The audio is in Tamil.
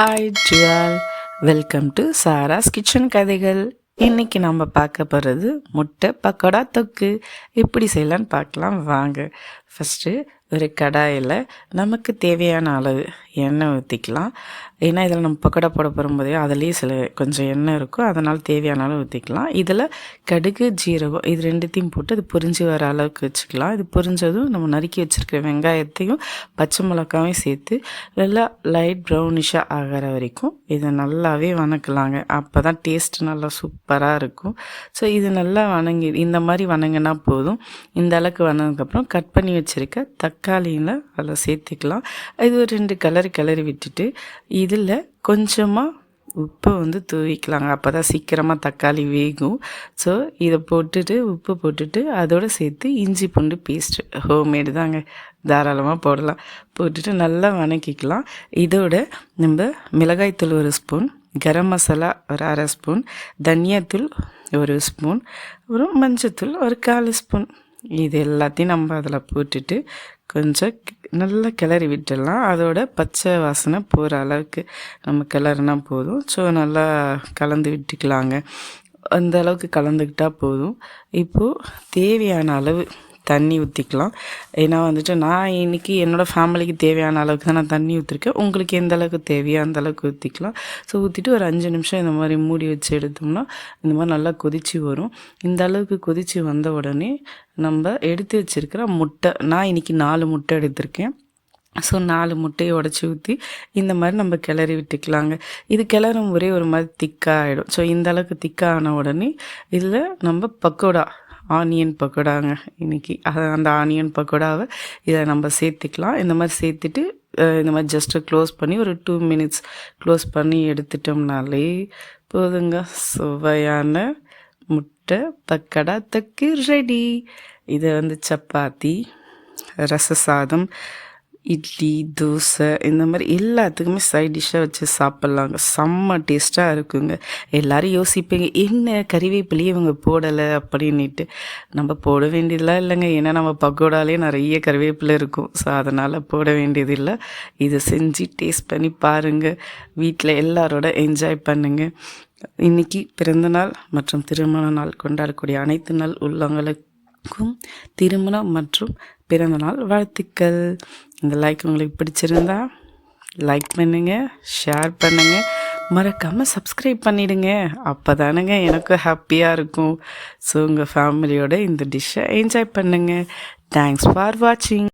Hi jewel welcome to Sara's kitchen கதைகள் இன்றைக்கி நம்ம பார்க்க போகிறது முட்டை பக்கோடா தொக்கு. எப்படி செய்யலான்னு பார்க்கலாம். வாங்க. ஃபஸ்ட்டு ஒரு கடாயில் நமக்கு தேவையான அளவு எண்ணெய் ஊற்றிக்கலாம். ஏன்னா இதில் நம்ம பக்கோடா போட போகும்போதே அதுலேயே சில கொஞ்சம் எண்ணெய் இருக்கும். அதனால் தேவையான அளவு ஊற்றிக்கலாம். இதில் கடுகு ஜீரகம் இது ரெண்டுத்தையும் போட்டு அது பொரிஞ்சு வர அளவுக்கு வச்சுக்கலாம். இது பொரிஞ்சதும் நம்ம நறுக்கி வச்சுருக்கிற வெங்காயத்தையும் பச்சை மிளகாவையும் சேர்த்து நல்லா லைட் ப்ரௌனிஷாக ஆகிற வரைக்கும் இதை நல்லாவே வணக்கலாங்க. அப்போ தான் டேஸ்ட் நல்லா சூப்பராக இருக்கும். ஸோ இது நல்லா வணங்கி இந்த மாதிரி வணங்கினா போதும். இந்த அளவுக்கு வணங்கினதுக்கப்புறம் கட் பண்ணி வச்சுருக்க தக் தக்காளியில் அதில் சேர்த்துக்கலாம். இது ஒரு ரெண்டு கலர் கலரி விட்டுட்டு இதில் கொஞ்சமாக உப்பை வந்து தூவிக்கலாங்க. அப்போ தான் சீக்கிரமாக தக்காளி வேகும். ஸோ இதை போட்டுட்டு உப்பு போட்டுட்டு அதோடு சேர்த்து இஞ்சி பூண்டு பேஸ்ட்டு ஹோம்மேடு தாங்க. தாராளமாக போடலாம். போட்டுட்டு நல்லா வணக்கிக்கலாம். இதோட நம்ம மிளகாய்த்தூள் ஒரு ஸ்பூன் கரம் மசாலா ஒரு அரை ஸ்பூன் தனியாத்தூள் ஒரு ஸ்பூன் அப்புறம் மஞ்சத்தூள் ஒரு கால் ஸ்பூன் இது எல்லாத்தையும் நம்ம அதில் போட்டுட்டு கொஞ்சம் நல்லா கிளறி விட்டுடலாம். அதோட பச்சை வாசனை போகிற அளவுக்கு நம்ம கிளறுனா போதும். ஸோ நல்லா கலந்து விட்டுக்கலாங்க. அந்த அளவுக்கு கலந்துக்கிட்டால் போதும். இப்போது தேவையான அளவு தண்ணி ஊற்றிக்கலாம் ஏன்னா வந்துட்டு நான் இன்றைக்கி என்னோடய ஃபேமிலிக்கு தேவையான அளவுக்கு தான் நான் தண்ணி ஊற்றிருக்கேன் உங்களுக்கு எந்த அளவுக்கு தேவையோ அந்த அளவுக்கு ஊற்றிக்கலாம் ஸோ ஊற்றிட்டு ஒரு அஞ்சு நிமிஷம் இந்த மாதிரி மூடி வச்சு எடுத்தோம்னா இந்த மாதிரி நல்லா கொதிச்சு வரும். இந்த அளவுக்கு கொதிச்சு வந்த உடனே நம்ம எடுத்து வச்சுருக்கிற முட்டை நான் இன்றைக்கி நாலு முட்டை எடுத்திருக்கேன். ஸோ நாலு முட்டையை உடச்சி ஊற்றி இந்த மாதிரி நம்ம கிளறி விட்டுக்கலாங்க. இது கிளறும் ஒரே ஒரு மாதிரி திக்காக ஆகிடும் ஸோ இந்த அளவுக்கு திக்கான உடனே இதில் நம்ம பக்கோடா ஆனியன் பக்கோடாங்க. இன்றைக்கி அந்த ஆனியன் பக்கோடாவை இதை நம்ம சேர்த்துக்கலாம். இந்த மாதிரி சேர்த்துட்டு இந்த மாதிரி ஜஸ்ட்டு க்ளோஸ் பண்ணி ஒரு டூ மினிட்ஸ் க்ளோஸ் பண்ணி எடுத்துட்டோம்னாலே போதுங்க. சுவையான முட்டை பக்கடா தக்கு ரெடி இதை வந்து சப்பாத்தி ரச சாதம் இட்லி தோசை இந்த மாதிரி எல்லாத்துக்குமே சைட் டிஷ்ஷாக வச்சு சாப்பிட்லாங்க. செம்ம டேஸ்ட்டாக இருக்குங்க. எல்லோரும் யோசிப்பீங்க என்ன கறிவேப்பிலையே இவங்க போடலை? அப்படின்ட்டு நம்ம போட வேண்டியதெல்லாம் இல்லைங்க. ஏன்னா நம்ம பக்கோடாலே நிறைய கறிவேப்பிலை இருக்கும். ஸோ அதனால் போட வேண்டியதில்லை. இதை செஞ்சு டேஸ்ட் பண்ணி பாருங்கள் வீட்டில் எல்லாரோட என்ஜாய் பண்ணுங்கள் இன்றைக்கி பிறந்தநாள் மற்றும் திருமண நாள் கொண்டாடக்கூடிய அனைத்து நாள் உள்ளவங்களுக்கும் திருமணம் மற்றும் பிறந்தநாள் வாழ்த்துக்கள். இந்த லைக் உங்களுக்கு பிடிச்சிருந்தா லைக் பண்ணுங்கள் ஷேர் பண்ணுங்கள் மறக்காமல் சப்ஸ்கிரைப் பண்ணிவிடுங்க அப்போ தானுங்க எனக்கும் ஹாப்பியாக இருக்கும் ஸோ உங்கள் ஃபேமிலியோட இந்த டிஷ்ஷை என்ஜாய் பண்ணுங்கள் தேங்க்ஸ் ஃபார் வாட்சிங்